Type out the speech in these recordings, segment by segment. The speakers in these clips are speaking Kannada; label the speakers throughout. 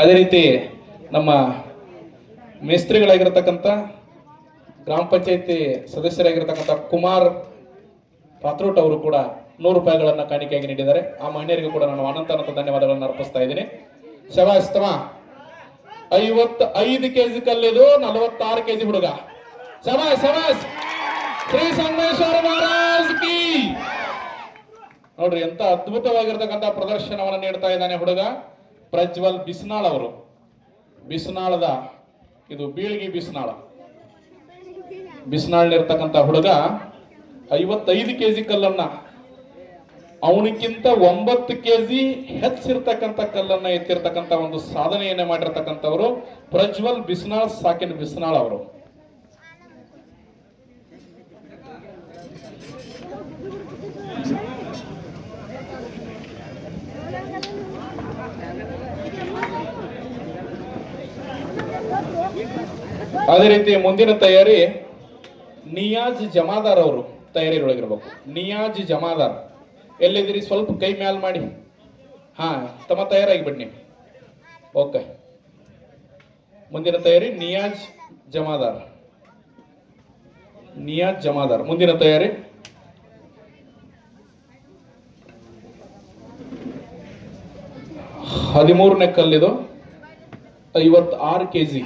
Speaker 1: ಅದೇ ರೀತಿ ನಮ್ಮ ಮೇಸ್ತ್ರಿಗಳಾಗಿರ್ತಕ್ಕಂಥ ಗ್ರಾಮ ಪಂಚಾಯತಿ ಸದಸ್ಯರಾಗಿರ್ತಕ್ಕಂಥ ಕುಮಾರ್ ಪಾತ್ರೋಟ್ ಅವರು ಕೂಡ ನೂರು ರೂಪಾಯಿಗಳನ್ನು ಕಾಣಿಕೆಯಾಗಿ ನೀಡಿದ್ದಾರೆ. ಆ ಮಹಿಳೆಯರಿಗೂ ಕೂಡ ನಾನು ಅನಂತ ಅನಂತ ಧನ್ಯವಾದಗಳನ್ನು ಅರ್ಪಿಸ್ತಾ ಇದ್ದೀನಿ. ಶಬಾಸ್ ಐವತ್ ಐದು ಕೆಜಿ ಕಲ್ಲಿದು ನಲವತ್ತಾರು ಕೆಜಿ ಹುಡುಗ. ಶಬಾಸ್ ಶಬಾಸ್ ಶ್ರೀ ಸಂಗಮೇಶ್ವರ ಮಹಾರಾಜ್ ಕಿ! ನೋಡ್ರಿ, ಎಂತ ಅದ್ಭುತವಾಗಿರ್ತಕ್ಕಂಥ ಪ್ರದರ್ಶನವನ್ನು ನೀಡ್ತಾ ಇದ್ದಾನೆ ಹುಡುಗ. ಪ್ರಜ್ವಲ್ ಬಿಸ್ನಾಳ್ ಅವರು. ಬಿಸ್ನಾಳದ ಇದು ಬೀಳ್ಗಿ ಬಿಸ್ನಾಳ. ಬಿಸ್ನಾಳ್ನಿರ್ತಕ್ಕಂಥ ಹುಡುಗ ಐವತ್ತೈದು ಕೆ ಜಿ ಕಲ್ಲನ್ನ, ಅವನಿಗಿಂತ ಒಂಬತ್ತು ಕೆ ಜಿ ಹೆಚ್ಚಿರ್ತಕ್ಕಂಥ ಕಲ್ಲನ್ನ ಎತ್ತಿರ್ತಕ್ಕಂಥ ಒಂದು ಸಾಧನೆಯನ್ನ ಮಾಡಿರ್ತಕ್ಕಂಥವರು ಪ್ರಜ್ವಲ್ ಬಿಸ್ನಾಳ್, ಸಾಕಿನ್ ಬಿಸ್ನಾಳ್ ಅವರು. ಅದೇ ರೀತಿ ಮುಂದಿನ ತಯಾರಿ ನಿಯಾಜ್ ಜಮಾದಾರ್ ಅವರು ತಯಾರಿಯೊಳಗಿರ್ಬೇಕು. ನಿಯಾಜ್ ಜಮಾದಾರ್. ಎಲ್ಲಿದ್ದೀರಿ? ಸ್ವಲ್ಪ ಕೈ ಮ್ಯಾಲ್ ಮಾಡಿ. ಹಾ, ತಮ್ಮ ತಯಾರಾಗಿ ಬಿಡಿ ಓಕೆ. ಮುಂದಿನ ತಯಾರಿ ನಿಯಾಜ್ ಜಮಾದಾರ್. ನಿಯಾಜ್ ಜಮಾದಾರ್. ಮುಂದಿನ ತಯಾರಿ. ಹದಿಮೂರನೇ ಕಲ್ಲಿದು ಐವತ್ತಾರು ಕೆ ಜಿ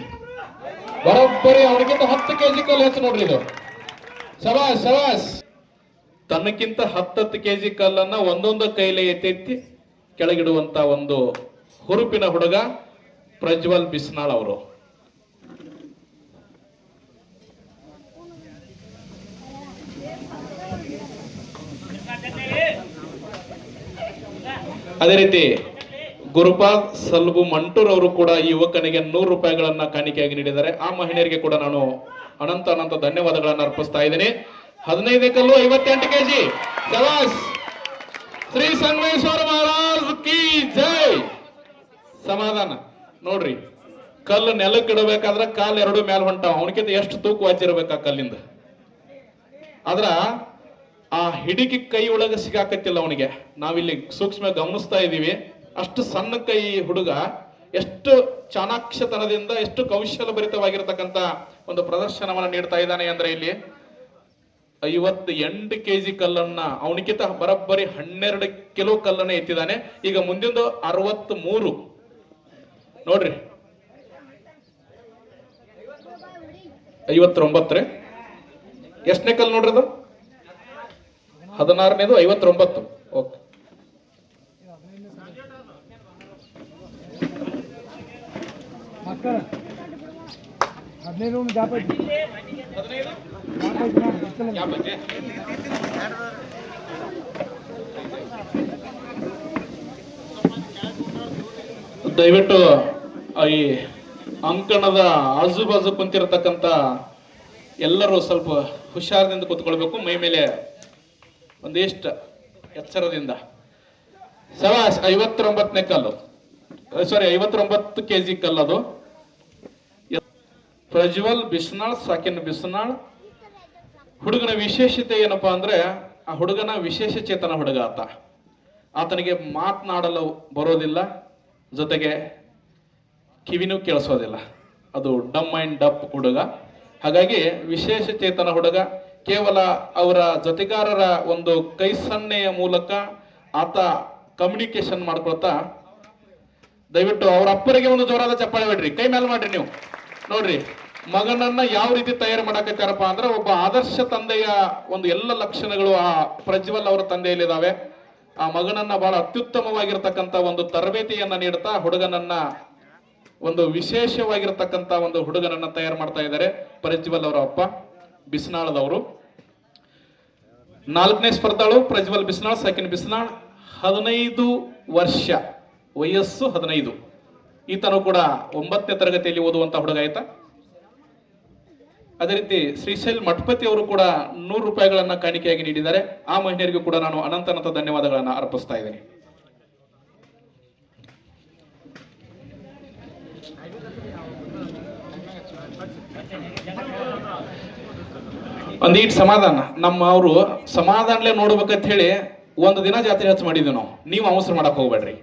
Speaker 1: ಬರೋಬ್ಬರಿ ಅವ್ರಿಗಿಂತ ಹತ್ತು ಕೆಜಿ ಕಲ್ಲು ಹೆಚ್ಚು ನೋಡ್ರಿ ಇದು. ಶಬಾಸ್ ಶಬಾಸ್ ತನ್ನಕ್ಕಿಂತ ಹತ್ತತ್ತು ಕೆಜಿ ಕಲ್ಲನ್ನ ಒಂದೊಂದು ಕೈಲಿ ಎತ್ತೆತ್ತಿ ಕೆಳಗಿಡುವಂತ ಒಂದು ಹುರುಪಿನ ಹುಡುಗ ಪ್ರಜ್ವಲ್ ಬಿಸ್ನಾಳ್ ಅವರು. ಅದೇ ರೀತಿ ಗುರುಪಾದ್ ಸಲ್ಬು ಮಂಟೂರ್ ಅವರು ಕೂಡ ಈ ಯುವಕನಿಗೆ ನೂರು ರೂಪಾಯಿಗಳನ್ನ ಕಾಣಿಕೆಯಾಗಿ ನೀಡಿದ್ದಾರೆ. ಆ ಮಹಿಳೆಯರಿಗೆ ಕೂಡ ನಾನು ಅನಂತ ಅನಂತ ಧನ್ಯವಾದಗಳನ್ನು ಅರ್ಪಿಸ್ತಾ ಇದ್ದೀನಿ. ಹದಿನೈದೇ ಕಲ್ಲು ಐವತ್ತೆಂಟು ಕೆಜಿ. ಶಬಾಸ್ ಶ್ರೀ ಸಂಗಮೇಶ್ವರ ಮಹಾರಾಜ್ ಕಿ ಜೈ. ಸಮಾಧಾನ. ನೋಡ್ರಿ, ಕಲ್ಲು ನೆಲಕ್ಕೆ ಇಡಬೇಕಾದ್ರೆ ಕಾಲ್ ಎರಡು ಮ್ಯಾಲ ಹೊಂಟಾವ. ಅವನಕ್ಕಿಂತ ಎಷ್ಟು ತೂಕ ವಾಚಿರ್ಬೇಕು ಆ ಕಲ್ಲಿಂದ? ಆದ್ರ ಆ ಹಿಡಿಕಿ ಕೈ ಒಳಗೆ ಸಿಗಾಕತ್ತಿಲ್ಲ ಅವನಿಗೆ. ನಾವಿಲ್ಲಿ ಸೂಕ್ಷ್ಮ ಗಮನಿಸ್ತಾ ಇದೀವಿ ಅಷ್ಟು ಸಣ್ಣ ಕೈ ಹುಡುಗ ಎಷ್ಟು ಚಾಣಾಕ್ಷತನದಿಂದ ಎಷ್ಟು ಕೌಶಲ ಒಂದು ಪ್ರದರ್ಶನವನ್ನು ನೀಡ್ತಾ ಇದ್ದಾನೆ ಅಂದ್ರೆ ಇಲ್ಲಿ ಐವತ್ತು ಎಂಟು ಕೆಜಿ ಕಲ್ಲನ್ನ ಅವನಿಗಿಂತ ಬರಬ್ಬರಿ ಹನ್ನೆರಡು ಕಿಲೋ ಕಲ್ಲನ್ನ ಎತ್ತಿದ್ದಾನೆ. ಈಗ ಮುಂದಿಂದು ಅರವತ್ತು ಮೂರು ನೋಡ್ರಿ. ಐವತ್ತೊಂಬತ್ತ್ರಿ. ಎಷ್ಟನೇ ಕಲ್ಲು ನೋಡ್ರಿ ಅದು? ಹದಿನಾರನೇದು, ಐವತ್ತೊಂಬತ್ತು. ಓಕೆ.
Speaker 2: ಅಕ್ಕ ಹದಿನೈದು ಜಾಪೈತಿ
Speaker 1: ದಯವಿಟ್ಟು ಈ ಅಂಕಣದ ಆಜು ಬಾಜು ಕುಂತಿರತಕ್ಕಂತ ಎಲ್ಲರೂ ಸ್ವಲ್ಪ ಹುಷಾರದಿಂದ ಕೂತ್ಕೊಳ್ಬೇಕು. ಮೈ ಮೇಲೆ ಒಂದಿಷ್ಟು ಎಚ್ಚರದಿಂದ. ಸವಾಸ್ ಐವತ್ತೊಂಬತ್ತನೇ ಕಲ್ಲು. ಸಾರಿ ಐವತ್ತೊಂಬತ್ತು ಕೆ ಜಿ ಕಲ್ಲದು. ಪ್ರಜ್ವಲ್ ಬಿಸ್ನಾಳ್, ಸಾಕಿನ್ ಬಿಸ್ನಾಳ್. ಹುಡುಗನ ವಿಶೇಷತೆ ಏನಪ್ಪಾ ಅಂದ್ರೆ, ಆ ಹುಡುಗನ ವಿಶೇಷ ಚೇತನ ಹುಡುಗ ಆತ. ಆತನಿಗೆ ಮಾತನಾಡಲು ಬರೋದಿಲ್ಲ, ಜೊತೆಗೆ ಕಿವಿನೂ ಕೇಳಿಸೋದಿಲ್ಲ. ಅದು ಡಮ್ ಅಂಡ್ ಡಪ್ ಹುಡುಗ. ಹಾಗಾಗಿ ವಿಶೇಷ ಚೇತನ ಹುಡುಗ, ಕೇವಲ ಅವರ ಜೊತೆಗಾರರ ಒಂದು ಕೈ ಸನ್ನೆಯ ಮೂಲಕ ಆತ ಕಮ್ಯುನಿಕೇಶನ್ ಮಾಡ್ಕೊಳ್ತಾ, ದಯವಿಟ್ಟು ಅವರ ಅಪ್ಪರಿಗೆ ಒಂದು ಜೋರಾದ ಚಪ್ಪಾಳೆ ಬಿಡ್ರಿ. ಕೈ ಮೇಲೆ ಮಾಡ್ರಿ ನೀವು. ನೋಡ್ರಿ, ಮಗನನ್ನ ಯಾವ ರೀತಿ ತಯಾರು ಮಾಡಕತ್ತಾರಪ್ಪ ಅಂದ್ರೆ ಒಬ್ಬ ಆದರ್ಶ ತಂದೆಯ ಒಂದು ಎಲ್ಲ ಲಕ್ಷಣಗಳು ಆ ಪ್ರಜ್ವಲ್ ಅವರ ತಂದೆಯಲ್ಲಿದ್ದಾವೆ ಆ ಮಗನನ್ನ ಬಹಳ ಅತ್ಯುತ್ತಮವಾಗಿರ್ತಕ್ಕಂಥ ಒಂದು ತರಬೇತಿಯನ್ನ ನೀಡ್ತಾ ಹುಡುಗನನ್ನ ಒಂದು ವಿಶೇಷವಾಗಿರ್ತಕ್ಕಂಥ ಒಂದು ಹುಡುಗನನ್ನ ತಯಾರು ಮಾಡ್ತಾ ಇದ್ದಾರೆ ಪ್ರಜ್ವಲ್ ಅವರ ಅಪ್ಪ ಬಿಸ್ನಾಳದವರು. ನಾಲ್ಕನೇ ಸ್ಪರ್ಧಾಳು ಪ್ರಜ್ವಲ್ ಬಿಸ್ನಾಳ್, ಸೆಕೆಂಡ್ ಬಿಸ್ನಾಳ್, ಹದಿನೈದು ವರ್ಷ, ವಯಸ್ಸು ಹದಿನೈದು. ಈತನು ಕೂಡ ಒಂಬತ್ತನೇ ತರಗತಿಯಲ್ಲಿ ಓದುವಂತ ಹುಡುಗ ಆಯ್ತಾ? ಅದೇ ರೀತಿ ಶ್ರೀಶೈಲ್ ಮಠಪತಿ ಅವರು ಕೂಡ ನೂರು ರೂಪಾಯಿಗಳನ್ನ ಕಾಣಿಕೆಯಾಗಿ ನೀಡಿದ್ದಾರೆ. ಆ ಮಹಿಳೆಯರಿಗೂ ಕೂಡ ನಾನು ಅನಂತ ಅನಂತ ಧನ್ಯವಾದಗಳನ್ನ ಅರ್ಪಿಸ್ತಾ ಇದ್ದೀನಿ. ಒಂದೀಟ್ ಸಮಾಧಾನ. ನಮ್ಮ ಅವರು ಸಮಾಧಾನಲೇ ನೋಡ್ಬೇಕಂತ ಹೇಳಿ ಒಂದು ದಿನ ಜಾತ್ರೆ ಹಚ್ಚ ಮಾಡಿದ್ವಿ ನಾವು. ನೀವು ಅವಸರ ಮಾಡಕ್ ಹೋಗ್ಬೇಡ್ರಿ.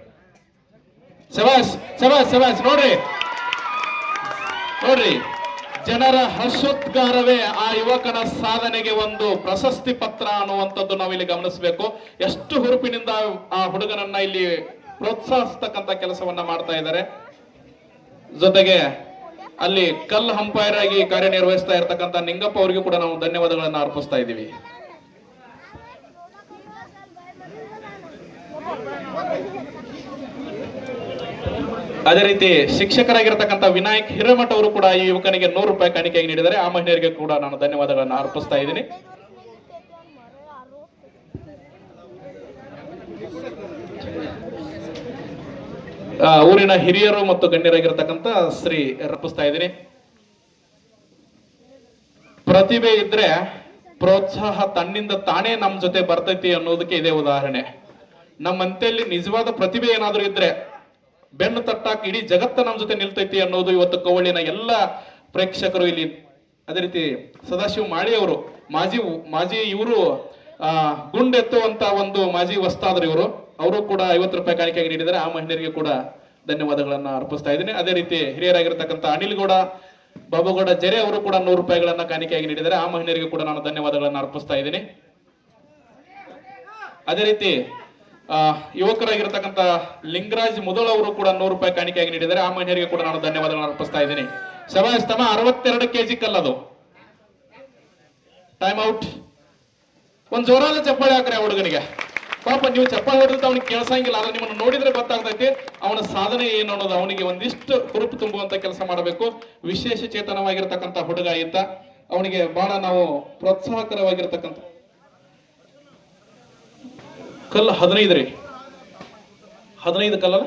Speaker 1: ಶಬಾಸ್ ಶಬಾಸ್ ಶಬಾಸ್ ನೋಡ್ರಿ. ನೋಡ್ರಿ, ಜನರ ಹರ್ಷೋದ್ಗಾರವೇ ಆ ಯುವಕನ ಸಾಧನೆಗೆ ಒಂದು ಪ್ರಶಸ್ತಿ ಪತ್ರ ಅನ್ನುವಂಥದ್ದು ನಾವು ಇಲ್ಲಿ ಗಮನಿಸಬೇಕು. ಎಷ್ಟು ಹುರುಪಿನಿಂದ ಆ ಹುಡುಗನನ್ನ ಇಲ್ಲಿ ಪ್ರೋತ್ಸಾಹಿಸ್ತಕ್ಕಂಥ ಕೆಲಸವನ್ನ ಮಾಡ್ತಾ ಇದ್ದಾರೆ. ಜೊತೆಗೆ ಅಲ್ಲಿ ಕಲ್ ಅಂಪೈರ್ ಆಗಿ ಕಾರ್ಯನಿರ್ವಹಿಸ್ತಾ ಇರತಕ್ಕಂತ ನಿಂಗಪ್ಪ ಅವರಿಗೂ ಕೂಡ ನಾವು ಧನ್ಯವಾದಗಳನ್ನ ಅರ್ಪಿಸ್ತಾ ಇದ್ದೀವಿ. ಅದೇ ರೀತಿ ಶಿಕ್ಷಕರಾಗಿರ್ತಕ್ಕಂಥ ವಿನಾಯಕ್ ಹಿರೇಮಠ ಅವರು ಕೂಡ ಈ ಯುವಕನಿಗೆ ನೂರು ರೂಪಾಯಿ ಕಾಣಿಕೆಯಾಗಿ ನೀಡಿದ್ದಾರೆ. ಆ ಮಹಿಳೆಯರಿಗೆ ಕೂಡ ನಾನು ಧನ್ಯವಾದಗಳನ್ನು ಅರ್ಪಿಸ್ತಾ ಇದ್ದೀನಿ. ಊರಿನ ಹಿರಿಯರು ಮತ್ತು ಗಣ್ಯರಾಗಿರ್ತಕ್ಕಂಥ ಶ್ರೀ ಅರ್ಪಿಸ್ತಾ ಇದ್ದೀನಿ. ಪ್ರತಿಭೆ ಇದ್ರೆ ಪ್ರೋತ್ಸಾಹ ತನ್ನಿಂದ ತಾನೇ ನಮ್ಮ ಜೊತೆ ಬರ್ತೈತಿ ಅನ್ನೋದಕ್ಕೆ ಇದೇ ಉದಾಹರಣೆ. ನಮ್ಮಂತೆಯಲ್ಲಿ ನಿಜವಾದ ಪ್ರತಿಭೆ ಏನಾದರೂ ಇದ್ರೆ ಬೆನ್ನು ತಟ್ಟಾಕ ಇಡೀ ಜಗತ್ತ ನಮ್ಮ ಜೊತೆ ನಿಲ್ತೈತಿ ಅನ್ನೋದು ಇವತ್ತು ಕವಳಿನ ಎಲ್ಲ ಪ್ರೇಕ್ಷಕರು ಇಲ್ಲಿ ಅದೇ ರೀತಿ ಸದಾಶಿವ ಮಾಳಿ ಅವರು, ಮಾಜಿ ಮಾಜಿ ಇವರು, ಆ ಗುಂಡೆತ್ತುವಂತ ಒಂದು ಮಾಜಿ ವಸ್ತಾದ್ರು ಇವರು. ಅವರು ಕೂಡ ಐವತ್ತು ರೂಪಾಯಿ ಕಾಣಿಕೆಯಾಗಿ ನೀಡಿದರೆ ಆ ಮಹಿಳೆಯರಿಗೆ ಕೂಡ ಧನ್ಯವಾದಗಳನ್ನ ಅರ್ಪಿಸ್ತಾ ಇದ್ದೀನಿ. ಅದೇ ರೀತಿ ಹಿರಿಯರಾಗಿರ್ತಕ್ಕಂಥ ಅನಿಲ್ ಗೌಡ ಬಾಬುಗೌಡ ಜೆರೆ ಅವರು ಕೂಡ ನೂರು ರೂಪಾಯಿಗಳನ್ನ ಕಾಣಿಕೆಯಾಗಿ ನೀಡಿದ್ದಾರೆ. ಆ ಮಹಿಳೆಯರಿಗೆ ಕೂಡ ನಾನು ಧನ್ಯವಾದಗಳನ್ನು ಅರ್ಪಿಸ್ತಾ ಇದ್ದೀನಿ. ಅದೇ ರೀತಿ ಯುವಕರಾಗಿರ್ತಕ್ಕಂಥ ಲಿಂಗರಾಜ್ ಮೊದಲು ಅವರು ಕೂಡ ನೂರು ರೂಪಾಯಿ ಕಾಣಿಕೆಯಾಗಿ ನೀಡಿದ್ದಾರೆ. ಆ ಮಹಿಳೆಯರಿಗೆ ಕೂಡ ನಾನು ಧನ್ಯವಾದಗಳನ್ನು ಅರ್ಪಿಸ್ತಾ ಇದ್ದೀನಿ. ಸಭಾಸ್ತಮ ಅರವತ್ತೆರಡು ಕೆಜಿ ಕಲ್ಲದು ಟೈಮ್ ಔಟ್ ಒಂದ್ ಜೋರಾದ ಚಪ್ಪಾಳೆ ಹಾಕ್ರಿ ಆ ಹುಡುಗನಿಗೆ. ಪಾಪ ನೀವು ಚಪ್ಪಾಳೆ ಹೊಡೆದ್ರೆ ಅವ್ನಿಗೆ ಕೇಳಿಸಂಗಿಲ್ಲ. ಆದ್ರೆ ನಿಮ್ಮನ್ನು ನೋಡಿದ್ರೆ ಗೊತ್ತಾಗ್ತೈತಿ, ಅವನ ಸಾಧನೆ ಏನು ಅನ್ನೋದು ಅವನಿಗೆ ಒಂದಿಷ್ಟು ಹುರುಪು ತುಂಬುವಂತ ಕೆಲಸ ಮಾಡಬೇಕು. ವಿಶೇಷ ಚೇತನವಾಗಿರ್ತಕ್ಕಂಥ ಹುಡುಗ ಇದ್ದ ಅವನಿಗೆ ಬಹಳ ನಾವು ಪ್ರೋತ್ಸಾಹಕರವಾಗಿರ್ತಕ್ಕಂಥ ಕಲ್ಲು ಹದಿನೈದು ರೀ. ಹದಿನೈದು ಕಲ್ಲಲ್ಲ?